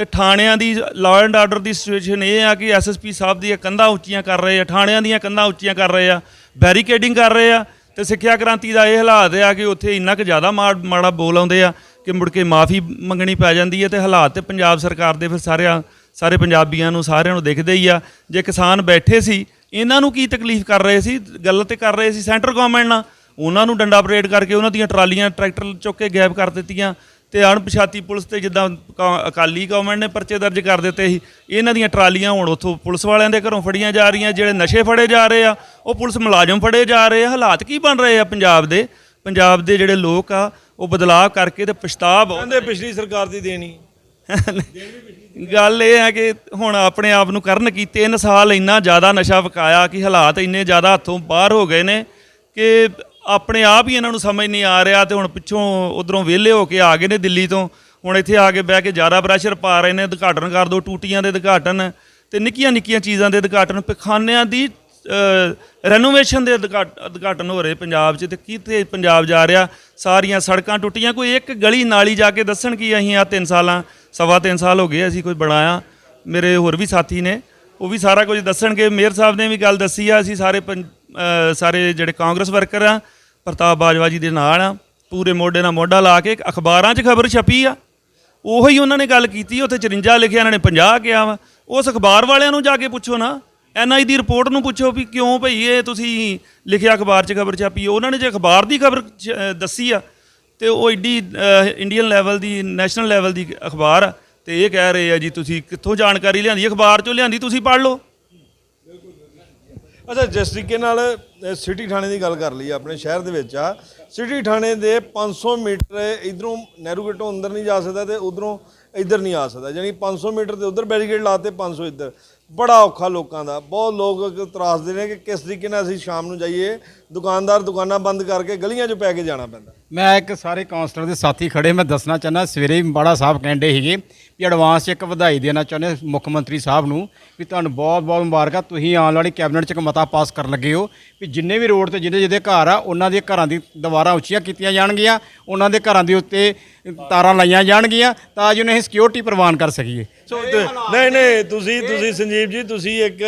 ਤੇ ਥਾਣਿਆਂ ਦੀ ਲਾਅ ਐਂਡ ਆਰਡਰ ਦੀ ਸਿਚੁਏਸ਼ਨ ਇਹ ਆ ਕਿ ਐਸਐਸਪੀ ਸਾਹਿਬ ਦੀਆਂ ਕੰਧਾਂ ਉੱਚੀਆਂ ਕਰ ਰਹੇ ਆ, ਥਾਣਿਆਂ ਦੀਆਂ ਕੰਧਾਂ ਉੱਚੀਆਂ ਕਰ ਰਹੇ ਆ ਬੈਰੀਕੇਡਿੰਗ ਕਰ ਰਹੇ ਆ ਤੇ ਸਿੱਖਿਆ ਕ੍ਰਾਂਤੀ ਦਾ ਇਹ ਹਾਲਾਤ ਆ ਕਿ ਉੱਥੇ ਇੰਨਾ ਕੁ ਜ਼ਿਆਦਾ ਮਾੜ- ਮਾੜਾ ਬੋਲ ਆਉਂਦੇ ਆ ਕਿ ਮੁੜ ਕੇ ਮਾਫੀ ਮੰਗਣੀ ਪੈ ਜਾਂਦੀ ਹੈ ਤੇ ਹਾਲਾਤ ਤੇ ਪੰਜਾਬ ਸਰਕਾਰ ਦੇ ਫਿਰ ਸਾਰਿਆਂ, ਸਾਰੇ ਪੰਜਾਬੀਆਂ ਨੂੰ ਸਾਰਿਆਂ ਨੂੰ ਦਿਖਦੇ ਹੀ ਆ। ਜੇ ਕਿਸਾਨ ਬੈਠੇ ਸੀ, ਇਹਨਾਂ ਨੂੰ ਕੀ ਤਕਲੀਫ ਕਰ ਰਹੇ ਸੀ? ਗੱਲ ਤੇ ਕਰ ਰਹੇ ਸੀ ਸੈਂਟਰ ਗਵਰਨਮੈਂਟ ਨਾਲ। ਉਹਨਾਂ ਨੂੰ ਡੰਡਾ ਪਰੇਡ ਕਰਕੇ ਉਹਨਾਂ ਦੀਆਂ ਟਰਾਲੀਆਂ, ਟਰੈਕਟਰ ਚੁੱਕ ਕੇ ਗਾਇਬ ਕਰ ਦਿੱਤੀਆਂ। ਤੇ ਅਣਪਛਾਤੀ ਪੁਲਿਸ ਤੇ ਜਿੱਦਾਂ ਕਾ- ਅਕਾਲੀ ਗਵਰਨਮੈਂਟ ਨੇ ਪਰਚੇ ਦਰਜ ਕਰ ਦਿੱਤੇ ਸੀ ਇਹਨਾਂ ਦੀਆਂ ਟਰਾਲੀਆਂ ਹੁਣ ਉੱਥੋਂ ਪੁਲਿਸ ਵਾਲਿਆਂ ਦੇ ਘਰੋਂ ਫੜੀਆਂ ਜਾ ਰਹੀਆਂ ਜਿਹੜੇ ਨਸ਼ੇ ਫੜੇ ਜਾ ਰਹੇ ਆ ਉਹ ਪੁਲਿਸ ਮੁਲਾਜ਼ਮ ਫੜੇ ਜਾ ਰਹੇ ਆ ਹਾਲਾਤ ਕੀ ਬਣ ਰਹੇ ਆ ਪੰਜਾਬ ਦੇ? ਪੰਜਾਬ ਦੇ ਜਿਹੜੇ ਲੋਕ ਆ ਉਹ ਬਦਲਾਅ ਕਰਕੇ ਤੇ ਪਛਤਾਵਾ ਬਹੁਤ ਕਹਿੰਦੇ ਪਿਛਲੀ ਸਰਕਾਰ ਦੀ ਦੇਣੀ। ਗੱਲ ਇਹ ਹੈ ਕਿ ਹੁਣ ਆਪਣੇ ਆਪ ਨੂੰ ਕਰਨ ਕੀ 3 ਸਾਲ ਇੰਨਾ ਜ਼ਿਆਦਾ ਨਸ਼ਾ ਵਕਾਇਆ ਕਿ ਹਾਲਾਤ ਇੰਨੇ ਜ਼ਿਆਦਾ ਹੱਥੋਂ ਬਾਹਰ ਹੋ ਗਏ ਨੇ ਕਿ ਆਪਣੇ ਆਪ ਹੀ ਇਹਨਾਂ ਨੂੰ ਸਮਝ ਨਹੀਂ ਆ ਰਿਹਾ ਤੇ ਹੁਣ ਪਿੱਛੋਂ ਉਧਰੋਂ ਵਿਹਲੇ ਹੋ ਕੇ ਆ ਗਏ ਨੇ ਦਿੱਲੀ ਤੋਂ। ਹੁਣ ਇੱਥੇ ਆ ਕੇ ਬਹਿ ਕੇ ਜ਼ਿਆਦਾ ਪ੍ਰੈਸ਼ਰ ਪਾ ਰਹੇ ਨੇ, ਉਦਘਾਟਨ ਕਰ ਦਿਓ ਟੂਟੀਆਂ ਦੇ ਉਦਘਾਟਨ ਤੇ ਨਿੱਕੀਆਂ ਨਿੱਕੀਆਂ ਚੀਜ਼ਾਂ ਦੇ ਉਦਘਾਟਨ, ਪਖਾਨਿਆਂ ਦੀ ਰੈਨੋਵੇਸ਼ਨ ਦੇ ਉਦਘਾਟ- ਉਦਘਾਟਨ ਹੋ ਰਹੇ ਪੰਜਾਬ 'ਚ ਤੇ ਕਿਤੇ ਪੰਜਾਬ ਜਾ ਰਿਹਾ? ਸਾਰੀਆਂ ਸੜਕਾਂ ਟੁੱਟੀਆਂ, ਕੋਈ ਇੱਕ ਗਲੀ ਨਾਲੀ ਜਾ ਕੇ ਦੱਸਣ ਕਿ ਅਸੀਂ ਆ 3 ਸਾਲਾਂ, ਸਵਾ 3 ਸਾਲ ਹੋ ਗਏ ਅਸੀਂ ਕੋਈ ਬਣਾਇਆ। ਮੇਰੇ ਹੋਰ ਵੀ ਸਾਥੀ ਨੇ, ਉਹ ਵੀ ਸਾਰਾ ਕੁਝ ਦੱਸਣਗੇ। ਮੇਅਰ ਸਾਹਿਬ ਨੇ ਵੀ ਗੱਲ ਦੱਸੀ ਆ, ਅਸੀਂ ਸਾਰੇ ਪੰ ਸਾਰੇ ਜਿਹੜੇ ਕਾਂਗਰਸ ਵਰਕਰ ਆ, ਪ੍ਰਤਾਪ ਬਾਜਵਾ ਜੀ ਦੇ ਨਾਲ ਆ, ਪੂਰੇ ਮੋਢੇ ਨਾਲ ਮੋਢਾ ਲਾ ਕੇ ਅਖਬਾਰਾਂ 'ਚ ਖਬਰ ਛਪੀ ਆ। ਉਹੀ ਉਹਨਾਂ ਨੇ ਗੱਲ ਕੀਤੀ, ਉੱਥੇ 54 ਲਿਖਿਆ, ਇਹਨਾਂ ਨੇ 50 ਕਿਹਾ ਵਾ। ਉਸ ਅਖਬਾਰ ਵਾਲਿਆਂ ਨੂੰ ਜਾ ਕੇ ਪੁੱਛੋ ਨਾ ਐਨਆਈ ਦੀ ਰਿਪੋਰਟ ਨੂੰ ਪੁੱਛੋ ਵੀ ਕਿਉਂ ਭਈ ਇਹ ਤੁਸੀਂ ਲਿਖਿਆ ਅਖਬਾਰ 'ਚ ਖਬਰ ਛਾਪੀ। ਉਹਨਾਂ ਨੇ ਜੇ ਅਖਬਾਰ ਦੀ ਖਬਰ ਦੱਸੀ ਆ, ਤੇ ਉਹ ਏਡੀ ਇੰਡੀਅਨ ਲੈਵਲ ਦੀ, ਨੈਸ਼ਨਲ ਲੈਵਲ ਦੀ ਅਖਬਾਰ ਆ। ਤੇ ਇਹ ਕਹਿ ਰਹੇ ਆ ਜੀ, ਤੁਸੀਂ ਕਿੱਥੋਂ ਜਾਣਕਾਰੀ ਲਿਆਂਦੀ? ਅਖਬਾਰ 'ਚੋਂ ਲਿਆਂਦੀ, ਤੁਸੀਂ ਪੜ੍ਹ ਲਓ। ਅੱਛਾ, ਜਿਸ ਤਰੀਕੇ ਨਾਲ ਸਿਟੀ ਥਾਣੇ ਦੀ ਗੱਲ ਕਰ ਲਈ ਆਪਣੇ ਸ਼ਹਿਰ ਦੇ ਵਿੱਚ ਆ। ਸਿਟੀ ਥਾਣੇ ਦੇ 500 ਮੀਟਰ ਇਧਰੋਂ ਨਹਿਰੂ ਗੇਟੋਂ ਅੰਦਰ ਨਹੀਂ ਜਾ ਸਕਦਾ ਤੇ ਉਧਰੋਂ ਇੱਧਰ ਨਹੀਂ ਆ ਸਕਦਾ। ਯਾਨੀ 500 ਮੀਟਰ ਦੇ ਉਧਰ ਬੈਰੀਕੇਡ ਲਾਤੇ 500 ਇੱਧਰ। ਬੜਾ ਔਖਾ ਲੋਕਾਂ ਦਾ। ਬਹੁਤ ਲੋਕ ਤਰਾਸਦੇ ਨੇ ਕਿ ਕਿਸ ਤਰੀਕੇ ਨਾਲ ਅਸੀਂ ਸ਼ਾਮ ਨੂੰ ਜਾਈਏ, ਦੁਕਾਨਦਾਰ ਦੁਕਾਨਾਂ ਬੰਦ ਕਰਕੇ ਗਲੀਆਂ 'ਚ ਪੈ ਕੇ ਜਾਣਾ ਪੈਂਦਾ। ਮੈਂ ਇੱਕ ਸਾਰੇ ਕਾਉਂਸਲਰ ਦੇ ਸਾਥੀ ਖੜੇ, ਮੈਂ ਦੱਸਣਾ ਚਾਹੁੰਦਾ, ਸਵੇਰੇ ਵੀ ਬਾੜਾ ਸਾਹਿਬ ਕਹਿੰਦੇ ਸੀਗੇ ਵੀ ਐਡਵਾਂਸ 'ਚ ਇੱਕ ਵਧਾਈ ਦੇਣਾ ਚਾਹੁੰਦੇ ਮੁੱਖ ਮੰਤਰੀ ਸਾਹਿਬ ਨੂੰ ਵੀ ਤੁਹਾਨੂੰ ਬਹੁਤ ਬਹੁਤ ਮੁਬਾਰਕਾਂ। ਤੁਸੀਂ ਆਉਣ ਵਾਲੀ ਕੈਬਨਿਟ 'ਚ ਇੱਕ ਮਤਾ ਪਾਸ ਕਰਨ ਲੱਗੇ ਹੋ ਵੀ ਜਿੰਨੇ ਵੀ ਰੋਡ ਤੇ ਜਿਹਦੇ ਜਿਹਦੇ ਘਰ ਆ, ਉਹਨਾਂ ਦੇ ਘਰਾਂ ਦੀ ਦੀਵਾਰਾਂ ਉੱਚੀਆਂ ਕੀਤੀਆਂ ਜਾਣਗੀਆਂ, ਉਹਨਾਂ ਦੇ ਘਰਾਂ ਦੇ ਉੱਤੇ ਤਾਰਾਂ ਲਾਈਆਂ ਜਾਣਗੀਆਂ, ਤਾਂ ਜੋ ਅਸੀਂ ਸਿਕਿਉਰਿਟੀ ਪ੍ਰਵਾਨ ਕਰ ਸਕੀਏ। ਸੋ ਨਹੀਂ ਨਹੀਂ ਤੁਸੀਂ ਤੁਸੀਂ ਸੰਜੀਵ ਜੀ ਤੁਸੀਂ ਇੱਕ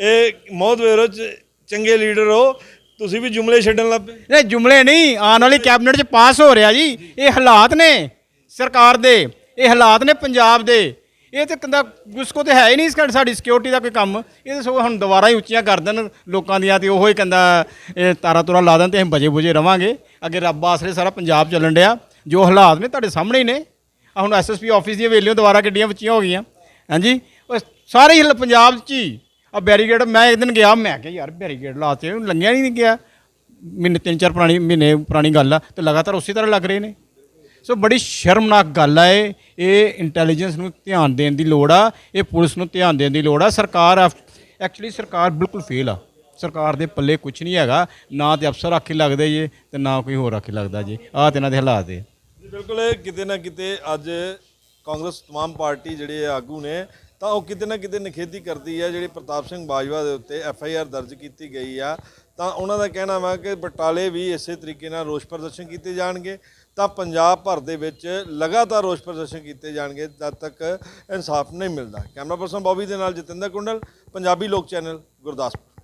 ਇਹ ਮੌਤ ਵੇਰੋ ਚ ਚੰਗੇ ਲੀਡਰ ਹੋ। ਤੁਸੀਂ ਵੀ ਜੁਮਲੇ ਛੱਡਣ ਲੱਗ ਪਏ। ਇਹ ਜੁਮਲੇ ਨਹੀਂ ਆਉਣ ਵਾਲੀ ਕੈਬਨਿਟ 'ਚ ਪਾਸ ਹੋ ਰਿਹਾ ਜੀ। ਇਹ ਹਾਲਾਤ ਨੇ ਸਰਕਾਰ ਦੇ। ਇਹ ਹਾਲਾਤ ਨੇ ਪੰਜਾਬ ਦੇ। ਇਹ ਤੇ ਕਹਿੰਦਾ ਉਸ ਕੋ ਤੇ ਹੈ ਹੀ ਨਹੀਂ ਸਾਡੀ ਸਿਕਿਉਰਿਟੀ ਦਾ ਕੋਈ ਕੰਮ। ਇਹ ਤਾਂ ਸਗੋਂ ਹੁਣ ਦੁਬਾਰਾ ਹੀ ਉੱਚੀਆਂ ਕਰ ਦੇਣ ਲੋਕਾਂ ਦੀਆਂ ਤੇ ਉਹੋ ਹੀ ਕਹਿੰਦਾ ਇਹ ਤਾਰਾ ਤੁਰਾ ਲਾ ਦੇਣ ਤੇ ਅਸੀਂ ਬਜੇ ਬੁਜੇ ਰਵਾਂਗੇ। ਅੱਗੇ ਰੱਬ ਆਸਰੇ ਸਾਰਾ ਪੰਜਾਬ ਚੱਲਣ ਡਿਆ। ਜੋ ਹਾਲਾਤ ਨੇ ਤੁਹਾਡੇ ਸਾਹਮਣੇ ਹੀ ਨੇ। ਆ ਹੁਣ ਐਸਐਸਪੀ ਆਫਿਸ ਦੀਆਂ ਵੇਲੀਆਂ ਦੁਬਾਰਾ ਗੱਡੀਆਂ ਉੱਚੀਆਂ ਹੋ ਗਈਆਂ। ਹਾਂਜੀ? ਉਹ ਸਾਰੇ ਹੀ ਪੰਜਾਬ 'ਚ ਹੀ। ਆ ਬੈਰੀਗੇਡ ਮੈਂ ਇੱਕ ਦਿਨ ਗਿਆ, ਮੈਂ ਕਿਹਾ ਯਾਰ ਬੈਰੀਗੇਡ ਲਾਤੇ ਲੰਘਿਆ ਨਹੀਂ ਗਿਆ। ਮਹੀਨੇ, ਤਿੰਨ ਚਾਰ ਪੁਰਾਣੀ, ਮਹੀਨੇ ਪੁਰਾਣੀ ਗੱਲ ਆ, ਤੇ ਲਗਾਤਾਰ ਉਸੇ ਤਰ੍ਹਾਂ ਲੱਗ ਰਹੇ ਨੇ। ਸੋ ਬੜੀ ਸ਼ਰਮਨਾਕ ਗੱਲ ਆ ਇਹ। ਇਹ ਇੰਟੈਲੀਜੈਂਸ ਨੂੰ ਧਿਆਨ ਦੇਣ ਦੀ ਲੋੜ ਆ, ਇਹ ਪੁਲਿਸ ਨੂੰ ਧਿਆਨ ਦੇਣ ਦੀ ਲੋੜ ਆ। ਸਰਕਾਰ ਐਕਚੁਅਲੀ ਸਰਕਾਰ ਬਿਲਕੁਲ ਫੇਲ ਆ। ਸਰਕਾਰ ਦੇ ਪੱਲੇ ਕੁਝ ਨਹੀਂ ਹੈਗਾ। ਨਾ ਤੇ ਅਫਸਰ ਆਖੇ ਲੱਗਦੇ ਜੇ, ਤੇ ਨਾ ਕੋਈ ਹੋਰ ਆਖੇ ਲੱਗਦਾ ਜੇ। ਆਹ ਤੇ ਇਹਨਾਂ ਦੇ ਹਾਲਾਤ ਏ ਬਿਲਕੁਲ ਇਹ ਕਿਤੇ ਨਾ ਕਿਤੇ ਅੱਜ ਕਾਂਗਰਸ ਤਮਾਮ ਪਾਰਟੀ ਜਿਹੜੇ ਆਗੂ ਨੇ, ਤਾਂ ਉਹ ਕਿਤੇ ਨਾ ਕਿਤੇ ਨਿਖੇਧੀ ਕਰਦੀ ਹੈ ਜਿਹੜੀ ਪ੍ਰਤਾਪ ਸਿੰਘ ਬਾਜਵਾ ਦੇ ਉੱਤੇ ਐਫ ਆਈ ਆਰ ਦਰਜ ਕੀਤੀ ਗਈ ਆ। ਤਾਂ ਉਹਨਾਂ ਦਾ ਕਹਿਣਾ ਵਾ ਕਿ ਬਟਾਲੇ ਵੀ ਇਸੇ ਤਰੀਕੇ ਨਾਲ ਰੋਸ ਪ੍ਰਦਰਸ਼ਨ ਕੀਤੇ ਜਾਣਗੇ। ਤਾਂ ਪੰਜਾਬ ਭਰ ਦੇ ਵਿੱਚ ਲਗਾਤਾਰ ਰੋਸ ਪ੍ਰਦਰਸ਼ਨ ਕੀਤੇ ਜਾਣਗੇ, ਜਦ ਤੱਕ ਇਨਸਾਫ ਨਹੀਂ ਮਿਲਦਾ। ਕੈਮਰਾ ਪਰਸਨ ਬੌਬੀ ਦੇ ਨਾਲ ਜਤਿੰਦਰ ਕੁੰਡਲ, ਪੰਜਾਬੀ ਲੋਕ ਚੈਨਲ, ਗੁਰਦਾਸਪੁਰ।